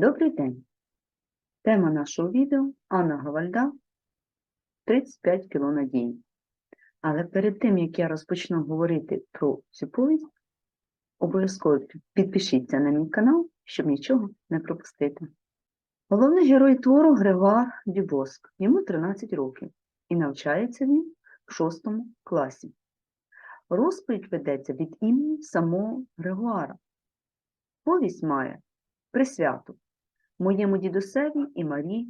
Добрий день! Тема нашого відео Анна Гавальда 35 кіло надії. Але перед тим, як я розпочну говорити про цю повість, обов'язково підпишіться на мій канал, щоб нічого не пропустити. Головний герой твору Григуар Дюбоск. Йому 13 років і навчається він в 6 класі. Розповідь ведеться від імені самого Григуара. Повість має присвяту моєму дідусеві і Марі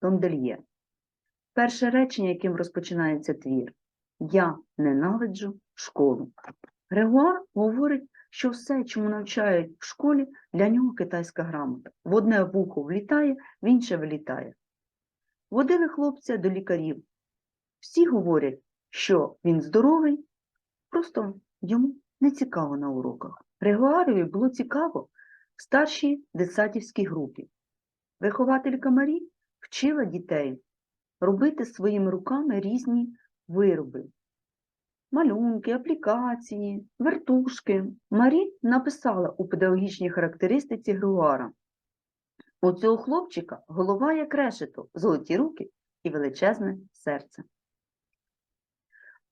Тондельє. Перше речення, яким розпочинається твір Я ненавиджу школу. Грегуар говорить, що все, чому навчають в школі, для нього китайська грамота. В одне вухо влітає, в інше вилітає. Водили хлопця до лікарів. Всі говорять, що він здоровий, просто йому не цікаво на уроках. Григуарові було цікаво в старшій десятівській групі. Вихователька Марі вчила дітей робити своїми руками різні вироби. Малюнки, аплікації, вертушки. Марі написала у педагогічній характеристиці Григуара. У цього хлопчика голова як решето, золоті руки і величезне серце.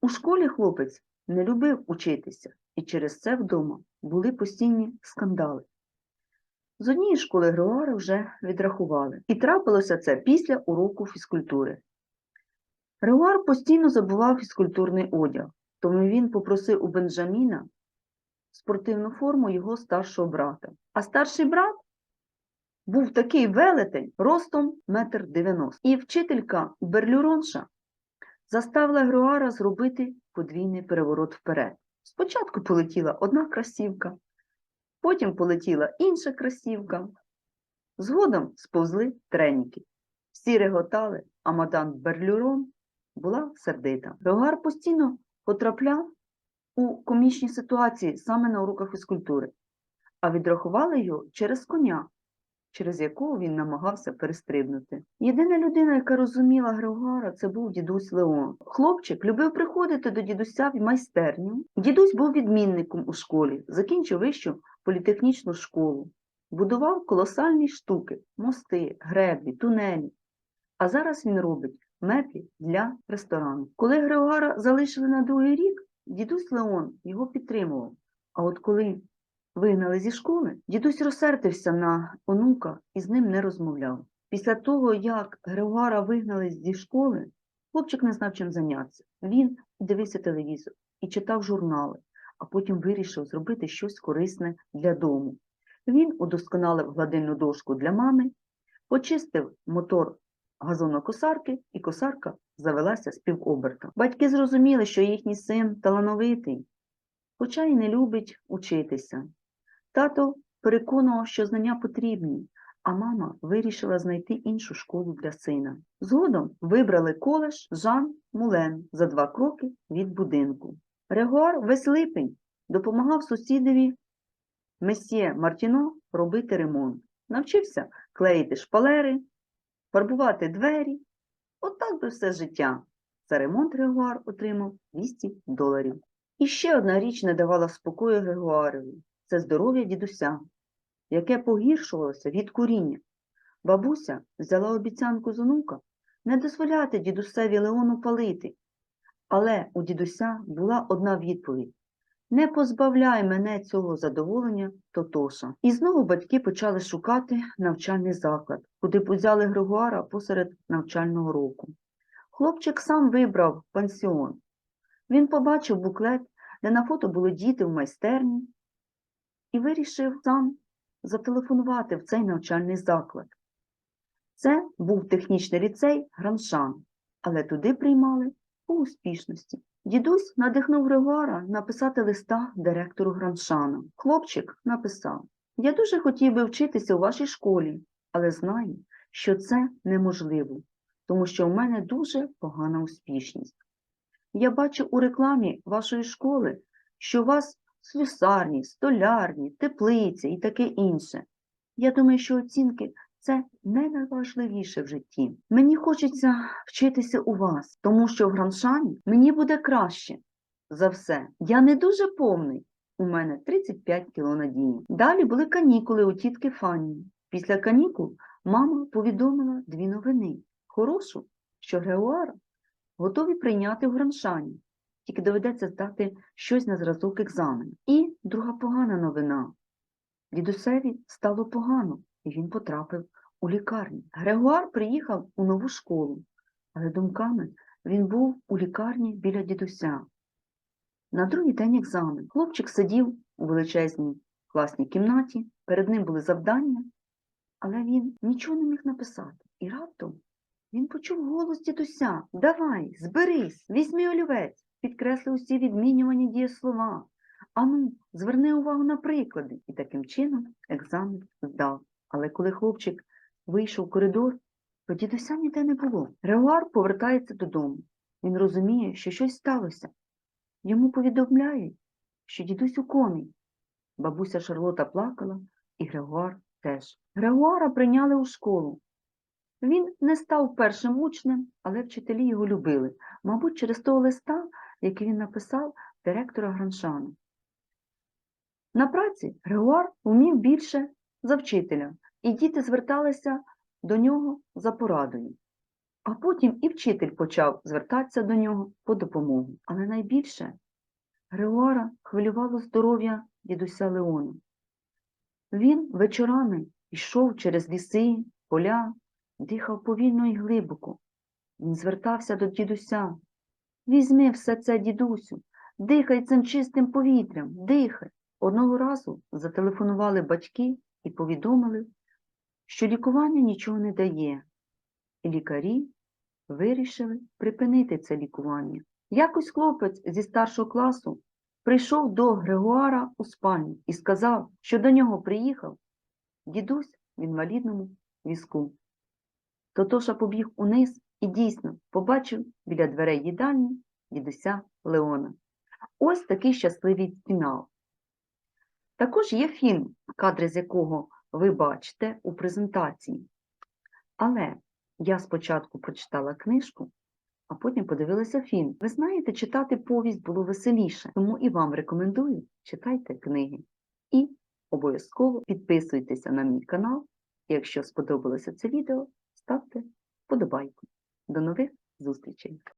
У школі хлопець не любив учитися, і через це вдома були постійні скандали. З однієї школи Григуара вже відрахували, і трапилося це після уроку фізкультури. Григуар постійно забував фізкультурний одяг, тому він попросив у Бенджаміна спортивну форму його старшого брата. А старший брат був такий велетень ростом метр дев'яносто. І вчителька Берлюронша заставила Григуара зробити подвійний переворот вперед. Спочатку полетіла одна красівка, Потім полетіла інша красівка. Згодом сповзли треніки. Всі реготали, а мадам Берлюрон була сердита. Рогар постійно потрапляв у комічні ситуації саме на уроках фізкультури, а відрахували його через коня, через якого він намагався перестрибнути. Єдина людина, яка розуміла Григора, це був дідусь Леон. Хлопчик любив приходити до дідуся в майстерню. Дідусь був відмінником у школі, закінчив вищу політехнічну школу, будував колосальні штуки, мости, греблі, тунелі. А зараз він робить меблі для ресторану. Коли Григора залишили на другий рік, дідусь Леон його підтримував. А от коли вигнали зі школи, дідусь розсердився на онука і з ним не розмовляв. Після того, як Григора вигнали зі школи, хлопчик не знав чим зайнятися. Він дивився телевізор і читав журнали а потім вирішив зробити щось корисне для дому. Він удосконалив гладильну дошку для мами, почистив мотор газонокосарки, і косарка завелася з півоберта. Батьки зрозуміли, що їхній син талановитий, хоча й не любить учитися. Тато переконував, що знання потрібні, а мама вирішила знайти іншу школу для сина. Згодом вибрали коледж Жан Мулен за два кроки від будинку. Грегуар весь липень допомагав сусідові месьє Мартіно робити ремонт. Навчився клеїти шпалери, фарбувати двері. Отак би все життя. За ремонт Грегуар отримав 200 доларів. І ще одна річ не давала спокою Грегуарові – це здоров'я дідуся, яке погіршувалося від куріння. Бабуся взяла обіцянку з онука не дозволяти дідусеві Леону палити. Але у дідуся була одна відповідь Не позбавляй мене цього задоволення, Тотоша. І знову батьки почали шукати навчальний заклад, куди узяли Григуара посеред навчального року. Хлопчик сам вибрав пансіон. Він побачив буклет, де на фото були діти в майстерні, і вирішив сам зателефонувати в цей навчальний заклад. Це був технічний ліцей Граншан, але туди приймали по успішності. Дідусь надихнув Григуара написати листа директору Граншана. Хлопчик написав Я дуже хотів би вчитися у вашій школі, але знаю, що це неможливо, тому що в мене дуже погана успішність. Я бачу у рекламі вашої школи, що у вас слюсарні, столярні, теплиці і таке інше. Я думаю, що оцінки це не найважливіше в житті. Мені хочеться вчитися у вас, тому що в Граншані мені буде краще за все. Я не дуже повний. У мене 35 кіло надії. Далі були канікули у тітки Фанні. Після канікул мама повідомила дві новини. Хорошу, що Греуара готові прийняти в Граншані, тільки доведеться здати щось на зразок екзамену. І друга погана новина. Дідусеві стало погано, і він потрапив у лікарню. Грегуар приїхав у нову школу, але думками він був у лікарні біля дідуся. На другий день екзамен хлопчик сидів у величезній класній кімнаті, перед ним були завдання, але він нічого не міг написати. І раптом він почув голос дідуся Давай, зберись, візьми олівець, підкресли усі відмінювані дієслова. Ану, зверни увагу на приклади. І таким чином екзамен здав. Але коли хлопчик вийшов в коридор, то дідуся ніде не було. Грегуар повертається додому. Він розуміє, що щось сталося. Йому повідомляють, що дідусь у комі. Бабуся Шарлота плакала, і Грегуар теж. Грегуара прийняли у школу. Він не став першим учнем, але вчителі його любили, мабуть, через того листа, який він написав директора Граншану. На праці Грегуар вмів більше за вчителя, і діти зверталися до нього за порадою. А потім і вчитель почав звертатися до нього по допомогу. Але найбільше Григуара хвилювало здоров'я дідуся Леона. Він вечорами йшов через ліси, поля, дихав повільно і глибоко. Він звертався до дідуся. Візьми все це, дідусю, дихай цим чистим повітрям, дихай. Одного разу зателефонували батьки і повідомили, що лікування нічого не дає, і лікарі вирішили припинити це лікування. Якось хлопець зі старшого класу прийшов до Григуара у спальню і сказав, що до нього приїхав дідусь в інвалідному візку. Тотоша побіг униз і дійсно побачив біля дверей їдальні дідуся Леона. Ось такий щасливий фінал. Також є фільм, кадри з якого ви бачите у презентації. Але я спочатку прочитала книжку, а потім подивилася фільм. Ви знаєте, читати повість було веселіше, тому і вам рекомендую читайте книги. І обов'язково підписуйтеся на мій канал. Якщо сподобалося це відео, ставте вподобайку. До нових зустрічей!